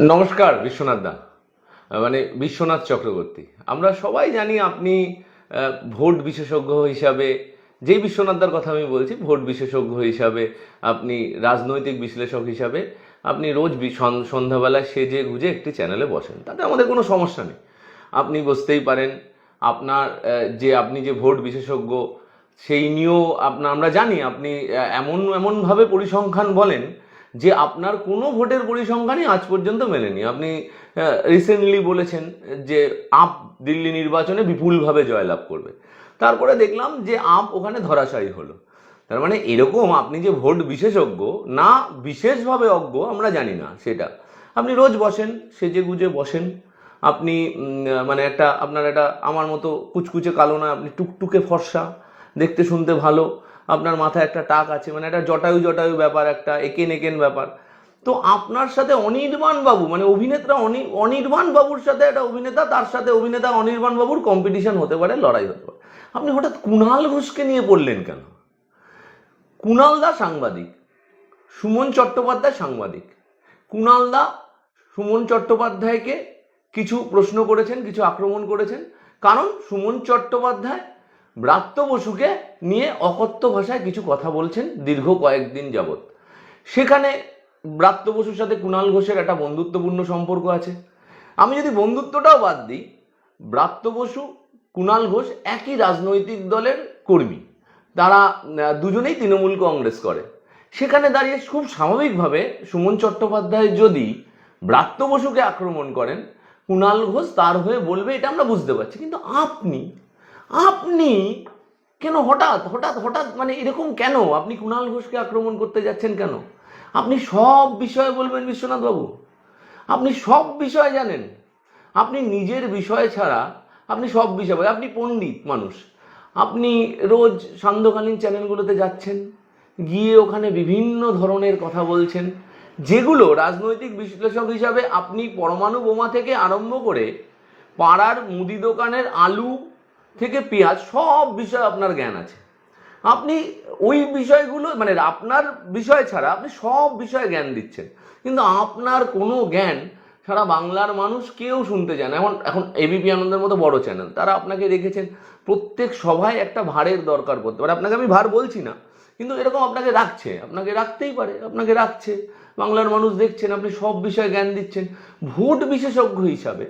নমস্কার, বিশ্বনাথ দা। মানে বিশ্বনাথ চক্রবর্তী। আমরা সবাই জানি আপনি ভোট বিশেষজ্ঞ হিসাবে, যেই বিশ্বনাথদার কথা আমি বলছি, ভোট বিশেষজ্ঞ হিসাবে, আপনি রাজনৈতিক বিশ্লেষক হিসাবে, আপনি রোজ সন্ধ্যাবেলায় সেজে গুজে একটি চ্যানেলে বসেন। তাতে আমাদের কোনো সমস্যা নেই। আপনি বসতেই পারেন। আপনার যে আপনি যে ভোট বিশেষজ্ঞ, সেই নিয়েও আপনার আমরা জানি আপনি এমন এমনভাবে পরিসংখ্যান বলেন যে আপনার কোনো ভোটের পরিসংখ্যানই আজ পর্যন্ত মেলেনি। আপনি রিসেন্টলি বলেছেন যে আপ দিল্লি নির্বাচনে বিপুলভাবে জয়লাভ করবে। তারপরে দেখলাম যে আপ ওখানে ধরাশায়ী হলো। তার মানে এরকম আপনি যে ভোট বিশেষজ্ঞ, না বিশেষভাবে অজ্ঞ, আমরা জানি না সেটা। আপনি রোজ বসেন, সেজে গুজে বসেন। আপনি মানে একটা আপনার একটা আমার মতো কুচকুচে কালো না, আপনি টুকটুকে ফর্সা, দেখতে শুনতে ভালো। আপনার মাথায় একটা টাক আছে মানে একটা জটায়ু জটায়ু ব্যাপার, একটা একেন একেন ব্যাপার। তো আপনার সাথে অনির্বাণ বাবু মানে অভিনেতা অনি, অনির্বাণ বাবুর সাথে একটা অভিনেতা, তার সাথে অভিনেতা অনির্বাণ বাবুর কম্পিটিশন হতে পারে, লড়াই হতে পারে। আপনি হঠাৎ কুণাল ঘোষকে নিয়ে পড়লেন কেন? কুণাল দা সাংবাদিক, সুমন চট্টোপাধ্যায় সাংবাদিক। কুণাল দা, সুমন চট্টোপাধ্যায়কে কিছু প্রশ্ন করেছেন, কিছু আক্রমণ করেছেন। কারণ সুমন চট্টোপাধ্যায় ব্রাত্য বসুকে নিয়ে অকথ্য ভাষায় কিছু কথা বলছেন দীর্ঘ কয়েকদিন যাবৎ। সেখানে ব্রাত্য বসুর সাথে কুণাল ঘোষের একটা বন্ধুত্বপূর্ণ সম্পর্ক আছে। আমি যদি বন্ধুত্বটাও বাদ দিই, ব্রাত্য বসু, কুণাল ঘোষ একই রাজনৈতিক দলের কর্মী। তারা দুজনেই তৃণমূল কংগ্রেস করে। সেখানে দাঁড়িয়ে খুব স্বাভাবিকভাবে সুমন চট্টোপাধ্যায় যদি ব্রাত্য বসুকে আক্রমণ করেন, কুণাল ঘোষ তার হয়ে বলবে, এটা আমরা বুঝতে পারছি। কিন্তু আপনি আপনি কেন হঠাৎ হঠাৎ হঠাৎ মানে এরকম কেন? আপনি কুণাল ঘোষকে আক্রমণ করতে যাচ্ছেন কেন? আপনি সব বিষয়ে বলবেন বিশ্বনাথ বাবু। আপনি সব বিষয় জানেন। আপনি নিজের বিষয় ছাড়া আপনি সব বিষয়। আপনি পণ্ডিত মানুষ। আপনি রোজ সান্ধ্যকালীন চ্যানেলগুলোতে যাচ্ছেন, গিয়ে ওখানে বিভিন্ন ধরনের কথা বলছেন, যেগুলো রাজনৈতিক বিশ্লেষক হিসাবে আপনি পরমাণু বোমা থেকে আরম্ভ করে পাড়ার মুদি দোকানের আলু থেকে পেঁয়াজ, সব বিষয়ে আপনার জ্ঞান আছে। আপনি ওই বিষয়গুলো মানে আপনার বিষয় ছাড়া আপনি সব বিষয়ে জ্ঞান দিচ্ছেন। কিন্তু আপনার কোনো জ্ঞান সারা বাংলার মানুষ কেউ শুনতে চায় না। এখন এখন এবিপি আনন্দের মতো বড় চ্যানেল তারা আপনাকে রেখেছেন। প্রত্যেক সভায় একটা ভারের দরকার পড়তে পারে। আপনাকে আমি ভার বলছি না, কিন্তু এরকম আপনাকে রাখছে। আপনাকে রাখতেই পারে, আপনাকে রাখছে। বাংলার মানুষ দেখছেন, আপনি সব বিষয়ে জ্ঞান দিচ্ছেন। ভোট বিশেষজ্ঞ হিসাবে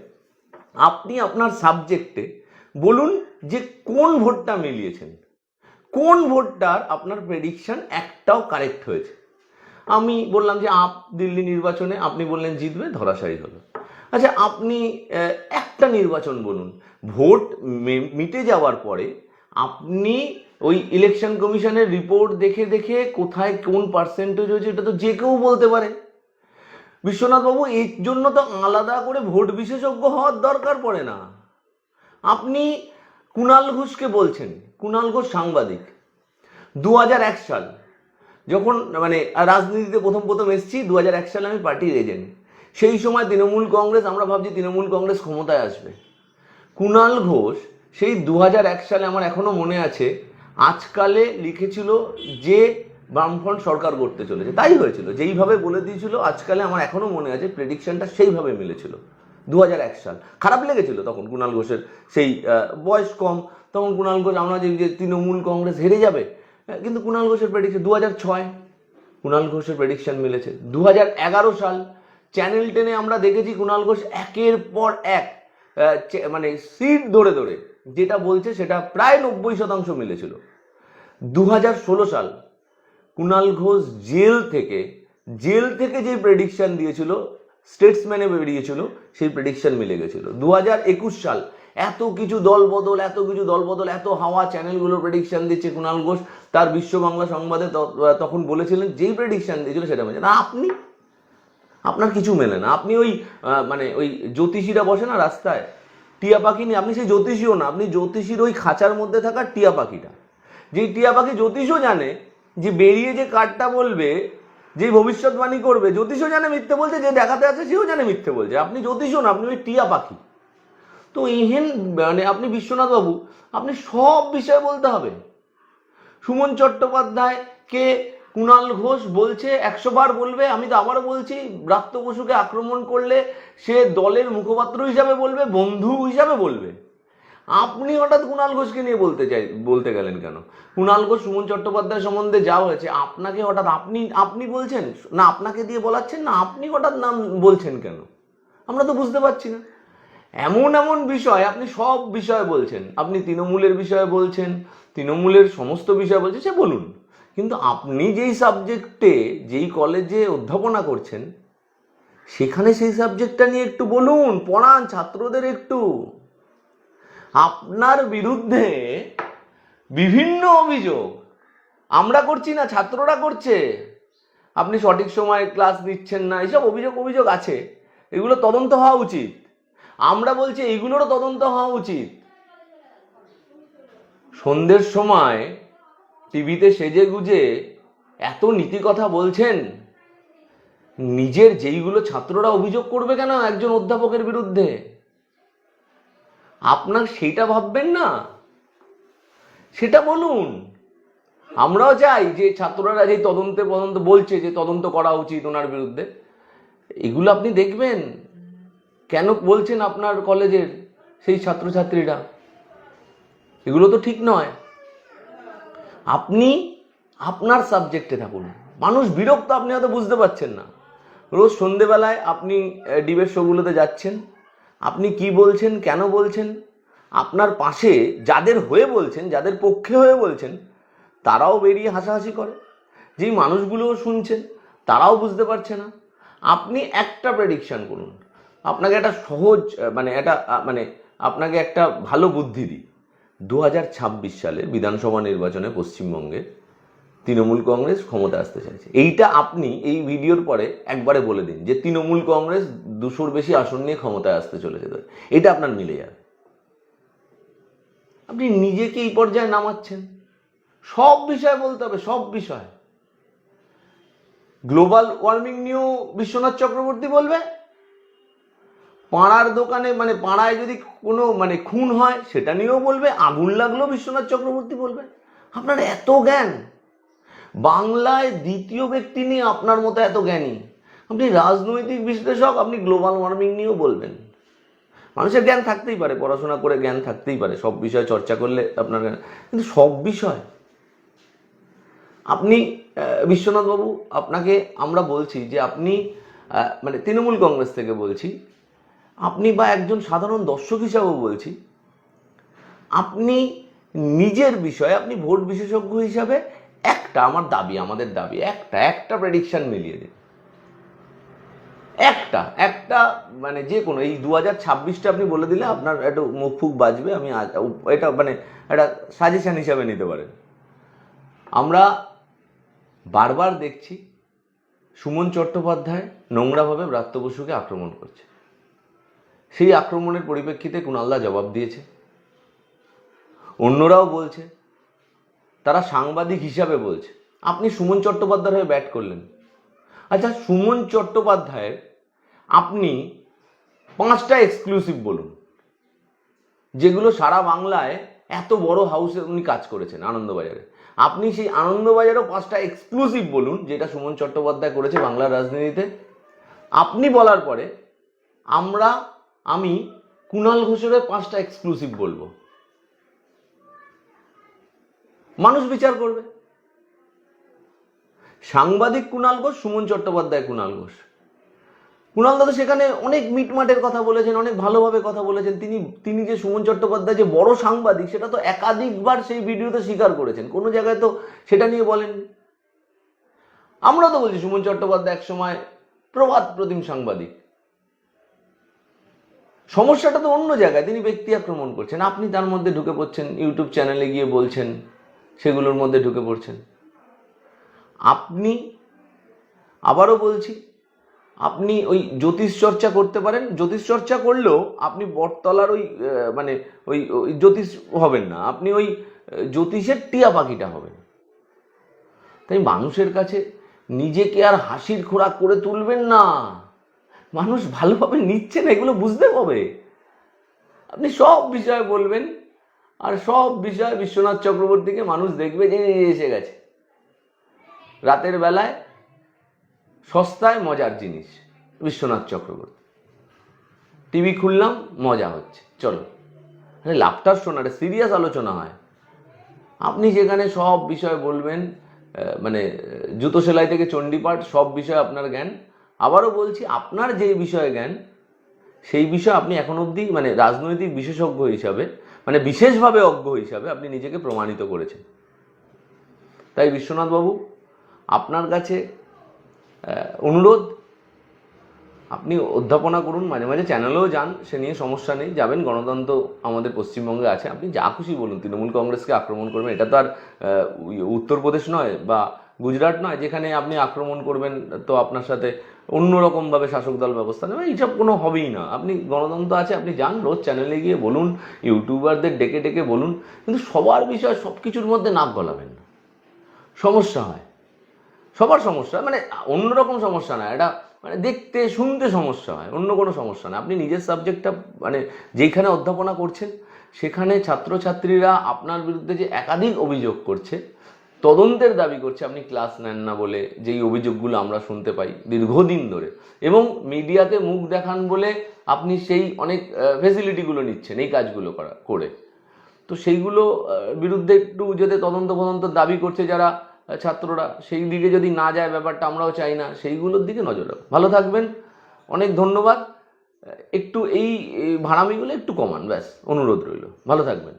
আপনি আপনার সাবজেক্টে বলুন যে কোন ভোটটা মিলিয়েছেন? কোন ভোটটার আপনার প্রেডিকশন একটাও কারেক্ট হয়েছে? আমি বললাম যে আপ দিল্লি নির্বাচনে আপনি বললেন জিতবে, ধরাশায়ী হলো। আচ্ছা আপনি একটা নির্বাচন বলুন। ভোট মিটে যাওয়ার পরে আপনি ওই ইলেকশন কমিশনের রিপোর্ট দেখে দেখে কোথায় কোন পার্সেন্টেজ হয়েছে এটা তো যে কেউ বলতে পারে। বিশ্বনাথবাবু, এর জন্য তো আলাদা করে ভোট বিশেষজ্ঞ হওয়ার দরকার পড়ে না। আপনি কুণাল ঘোষকে বলছেন কুণাল ঘোষ সাংবাদিক দু এক সাল, যখন মানে রাজনীতিতে প্রথম প্রথম এসেছি দু এক সালে আমি পার্টির এজেন্ট। সেই সময় তৃণমূল কংগ্রেস, আমরা ভাবছি তৃণমূল কংগ্রেস ক্ষমতায় আসবে। কুণাল ঘোষ, সেই দু এক সালে আমার এখনও মনে আছে, আজকালে লিখেছিল যে বামফ্রন্ট সরকার করতে চলেছে। তাই হয়েছিল, যেইভাবে বলে দিয়েছিল, আজকালে আমার এখনও মনে আছে প্রেডিকশনটা সেইভাবে মিলেছিল। দু সাল। খারাপ লেগেছিল তখন কুণাল ঘোষের সেই বয়স কম। তখন কুণাল ঘোষ, আমরা যে তৃণমূল কংগ্রেস হেরে যাবে কিন্তু কুণাল ঘোষের প্রেডিকশন দু হাজার ছয়। কুণাল ঘোষের প্রেডিকশন মিলেছে। দু এগারো সাল চ্যানেল টেনে আমরা দেখেছি কুণাল ঘোষ একের পর এক মানে সিট ধরে ধরে, যেটা বলছে সেটা প্রায় নব্বই শতাংশ মিলেছিল। দু সাল কুণাল ঘোষ জেল থেকে জেল থেকে যে প্রেডিকশন দিয়েছিল স্টেটসম্যানে বেরিয়েছিল, সেই প্রেডিকশন মিলে গেছিল। দু হাজার একুশ সাল, এত কিছু দল বদল এত কিছু দল বদল এত হাওয়া চ্যানেলগুলো প্রেডিকশন দিচ্ছে কুণাল ঘোষ, তার বিশ্ব বাংলা সংবাদে তখন বলেছিলেন, যেই প্রেডিকশন দিয়েছিল সেটা মেলে না। আপনি, আপনার কিছু মেলে না। আপনি ওই মানে ওই জ্যোতিষীরা বসে না রাস্তায়? টিয়া পাখি নিয়ে আপনি সেই জ্যোতিষীও না, আপনি জ্যোতিষীর ওই খাঁচার মধ্যে থাকা টিয়া পাখিটা। যেই টিয়া পাখি জ্যোতিষও জানে যে বেরিয়ে যে কার্ডটা বলবে যে ভবিষ্যৎবাণী করবে, জ্যোতিষও জানে মিথ্যে বলছে, যে দেখাতে আছে সেও জানে মিথ্যে বলছে। আপনি জ্যোতিষও না, আপনি ওই টিয়া পাখি। তো এহেন মানে আপনি বিশ্বনাথ বাবু আপনি সব বিষয়ে বলতে হবে। সুমন চট্টোপাধ্যায় কে কুণাল ঘোষ বলছে একশো বার বলবে, আমি তো আবারও বলছি, ব্রাত্য বসুকে আক্রমণ করলে সে দলের মুখপাত্র হিসাবে বলবে, বন্ধু হিসাবে বলবে। আপনি হঠাৎ কুণাল ঘোষকে নিয়ে বলতে চাই, বলতে গেলেন কেন? কুণাল ঘোষ, সুমন চট্টোপাধ্যায় সম্বন্ধে যা হয়েছে, আপনাকে হঠাৎ আপনি আপনি বলছেন? না, আপনাকে দিয়ে বলাচ্ছেন না, আপনি হঠাৎ নাম বলছেন কেন? আমরা তো বুঝতে পারছি না। এমন এমন বিষয়, আপনি সব বিষয় বলছেন। আপনি তৃণমূলের বিষয়ে বলছেন, তৃণমূলের সমস্ত বিষয় বলছেন, সে বলুন। কিন্তু আপনি যেই সাবজেক্টে, যেই কলেজে অধ্যাপনা করছেন, সেখানে সেই সাবজেক্টটা নিয়ে একটু বলুন, পড়ান ছাত্রদের একটু। আপনার বিরুদ্ধে বিভিন্ন অভিযোগ। আমরা করছি না, ছাত্ররা করছে। আপনি সঠিক সময়ে ক্লাস দিচ্ছেন না, এইসব অভিযোগ অভিযোগ আছে। এগুলো তদন্ত হওয়া উচিত। আমরা বলছি এইগুলোরও তদন্ত হওয়া উচিত। সন্ধ্যের সময় টিভিতে সেজে গুজে এত নীতি কথা বলছেন। নিজের যেইগুলো ছাত্ররা অভিযোগ করবে কেন একজন অধ্যাপকের বিরুদ্ধে? আপনার সেইটা ভাববেন না। সেটা বলুন। আমরাও চাই যে ছাত্ররা যে তদন্তে তদন্ত বলছে যে তদন্ত করা উচিত ওনার বিরুদ্ধে। এগুলো আপনি দেখবেন। কেন বলছেন আপনার কলেজের সেই ছাত্রছাত্রীরা? এগুলো তো ঠিক নয়। আপনি আপনার সাবজেক্টে থাকুন। মানুষ বিরক্ত আপনি হয়তো বুঝতে পারছেন না। রোজ সন্ধেবেলায় আপনি ডিবেট শোগুলোতে যাচ্ছেন। আপনি কি বলছেন, কেন বলছেন? আপনার পাশে যাদের হয়ে বলছেন, যাদের পক্ষে হয়ে বলছেন, তারাও বেরিয়ে হাসাহাসি করে। যেই মানুষগুলোও শুনছেন, তারাও বুঝতে পারছে না। আপনি একটা প্রেডিকশান করুন। আপনাকে একটা সহজ মানে একটা মানে আপনাকে একটা ভালো বুদ্ধি দিই। দু সালের বিধানসভা নির্বাচনে পশ্চিমবঙ্গে তৃণমূল কংগ্রেস ক্ষমতা আসতে চাইছে। এইটা আপনি এই ভিডিওর পরে একবারে বলে দিন যে তৃণমূল কংগ্রেস দুশোর বেশি আসন নিয়ে ক্ষমতায় আসতে চলেছে এটা আপনার মিলে যাবে আপনি নিজেকে এই পর্যায়ে নামাচ্ছেন। সব বিষয় বলতে হবে, সব বিষয়। গ্লোবাল ওয়ার্মিং নিয়েও বিশ্বনাথ চক্রবর্তী বলবে? পাড়ার দোকানে মানে পাড়ায় যদি কোনো মানে খুন হয়, সেটা নিয়েও বলবে। আগুন লাগল বিশ্বনাথ চক্রবর্তী বলবে। আপনার এত জ্ঞান। বাংলায় দ্বিতীয় ব্যক্তি নিয়ে আপনার মতো এত জ্ঞানী? আপনি রাজনৈতিক বিশ্লেষক, আপনি গ্লোবাল ওয়ার্মিং নিয়েও বলবেন। মানুষের জ্ঞান থাকতেই পারে, পড়াশোনা করে জ্ঞান থাকতেই পারে, সব বিষয়ে চর্চা করলে আপনার কিন্তু সব বিষয় আপনি বিশ্বনাথবাবু, আপনাকে আমরা বলছি যে আপনি মানে তৃণমূল কংগ্রেস থেকে বলছি। আপনি বা একজন সাধারণ দর্শক হিসাবেও বলছি। আপনি নিজের বিষয়ে, আপনি ভোট বিশেষজ্ঞ হিসাবে একটা আমার দাবি, আমাদের দাবি, একটা একটা প্রেডিকশন মিলিয়ে দিন। একটা একটা মানে যে কোনো, এই দু হাজার ছাব্বিশটা আপনি বলে দিলে আপনার একটু মুখ ফুক বাজবে, আমি এটা মানে একটা সাজেশন হিসাবে নিতে পারেন। আমরা বারবার দেখছি সুমন চট্টোপাধ্যায় নোংরাভাবে ব্রাত্য বসুকে আক্রমণ করছে। সেই আক্রমণের পরিপ্রেক্ষিতে কুণালদা জবাব দিয়েছে। অন্যরাও বলছে তারা সাংবাদিক হিসাবে বলছে। আপনি সুমন চট্টোপাধ্যায়ের হয়ে ব্যাট করলেন। আচ্ছা সুমন চট্টোপাধ্যায়ের আপনি পাঁচটা এক্সক্লুসিভ বলুন, যেগুলো সারা বাংলায় এত বড় হাউসে উনি কাজ করেছেন আনন্দবাজারে। আপনি সেই আনন্দবাজারও পাঁচটা এক্সক্লুসিভ বলুন, যেটা সুমন চট্টোপাধ্যায় করেছে বাংলার রাজনীতিতে। আপনি বলার পরে আমরা, আমি কুণাল ঘোষের পাঁচটা এক্সক্লুসিভ বলব। মানুষ বিচার করবে। সাংবাদিক কুণাল ঘোষ, সুমন চট্টোপাধ্যায় কুণাল ঘোষ। কুণাল দাদা সেখানে অনেক মিটমাটের কথা বলেছেন, অনেক ভালোভাবে কথা বলেছেন। তিনি তিনি যে সুমন চট্টোপাধ্যায় যে বড় সাংবাদিক, সেটা তো একাধিকবার সেই ভিডিওতে স্বীকার করেছেন। কোনো জায়গায় তো সেটা নিয়ে বলেননি। আমরা তো বলছি সুমন চট্টোপাধ্যায় এক সময় প্রভাত প্রতিম সাংবাদিক। সমস্যাটা তো অন্য জায়গায়। তিনি ব্যক্তি আক্রমণ করছেন। আপনি তার মধ্যে ঢুকে পড়ছেন, ইউটিউব চ্যানেলে গিয়ে বলছেন সেগুলোর মধ্যে ঢুকে পড়ছেন। আপনি, আবারও বলছি, আপনি ওই জ্যোতিষ চর্চা করতে পারেন। জ্যোতিষ চর্চা করলেও আপনি বটতলার ওই মানে ওই ওই জ্যোতিষ হবেন না। আপনি ওই জ্যোতিষের টিয়া পাখিটা হবেন। তাই মানুষের কাছে নিজেকে আর হাসির খোরাক করে তুলবেন না। মানুষ ভালোভাবে নিচ্ছে না এগুলো বুঝতে হবে। আপনি সব বিষয়ে বলবেন আর সব বিষয় বিশ্বনাথ চক্রবর্তীকে মানুষ দেখবে যে এসে গেছে। রাতের বেলায় সস্তায় মজার জিনিস, বিশ্বনাথ চক্রবর্তী। টিভি খুললাম, মজা হচ্ছে। চলো। আরে লাফটার শোনা সিরিয়াস আলোচনা হয়। আপনি যেখানে সব বিষয় বলবেন মানে জুতো সেলাই থেকে চণ্ডীপাঠ, সব বিষয়ে আপনার জ্ঞান। আবারও বলছি, আপনার যে বিষয়ে জ্ঞান, সেই বিষয়ে আপনি এখন অবধি মানে রাজনৈতিক বিশেষজ্ঞ হিসাবে মানে বিশেষভাবে অজ্ঞ হিসাবে আপনি নিজেকে প্রমাণিত করেছেন। তাই বিশ্বনাথবাবু, আপনার কাছে অনুরোধ, আপনি অধ্যাপনা করুন, মাঝে মাঝে চ্যানেলেও যান, সে নিয়ে সমস্যা নেই, যাবেন, গণতন্ত্র আমাদের পশ্চিমবঙ্গে আছে, আপনি যা খুশি বলুন, তৃণমূল কংগ্রেসকে আক্রমণ করবেন, এটা তো আর উত্তরপ্রদেশ নয়, বা গুজরাট নয়, যেখানে আপনি আক্রমণ করবেন তো আপনার সাথে অন্যরকমভাবে শাসক দল ব্যবস্থা নেবে, এইসব কোনো হবেই না। আপনি গণতন্ত্র আছে, আপনি যান, রোজ চ্যানেলে গিয়ে বলুন ইউটিউবারদের ডেকে ডেকে বলুন, কিন্তু সবার বিষয় সব কিছুর মধ্যে নাক গলাবেন না। সমস্যা হয়। সবার সমস্যা মানে অন্যরকম সমস্যা না, এটা মানে দেখতে, শুনতে সমস্যা হয়, অন্য কোনো সমস্যা না। আপনি নিজের সাবজেক্টটা মানে যেখানে অধ্যাপনা করছেন, সেখানে ছাত্রছাত্রীরা আপনার বিরুদ্ধে যে একাধিক অভিযোগ করছে তদন্তের দাবি করছে, আপনি ক্লাস নেন না বলে যেই অভিযোগগুলো আমরা শুনতে পাই দীর্ঘদিন ধরে। এবং মিডিয়াতে মুখ দেখান বলে আপনি সেই অনেক ফেসিলিটিগুলো নিচ্ছেন এই কাজগুলো করা, করে। তো সেইগুলো বিরুদ্ধে একটু যদি তদন্ত ফদন্ত দাবি করছে যারা ছাত্ররা, সেই দিকে যদি না যায় ব্যাপারটা, আমরাও চাই না, সেইগুলোর দিকে নজর রাখুন। ভালো থাকবেন, অনেক ধন্যবাদ। একটু এই ভাড়ামিগুলো একটু কমান, ব্যাস, অনুরোধ রইল। ভালো থাকবেন।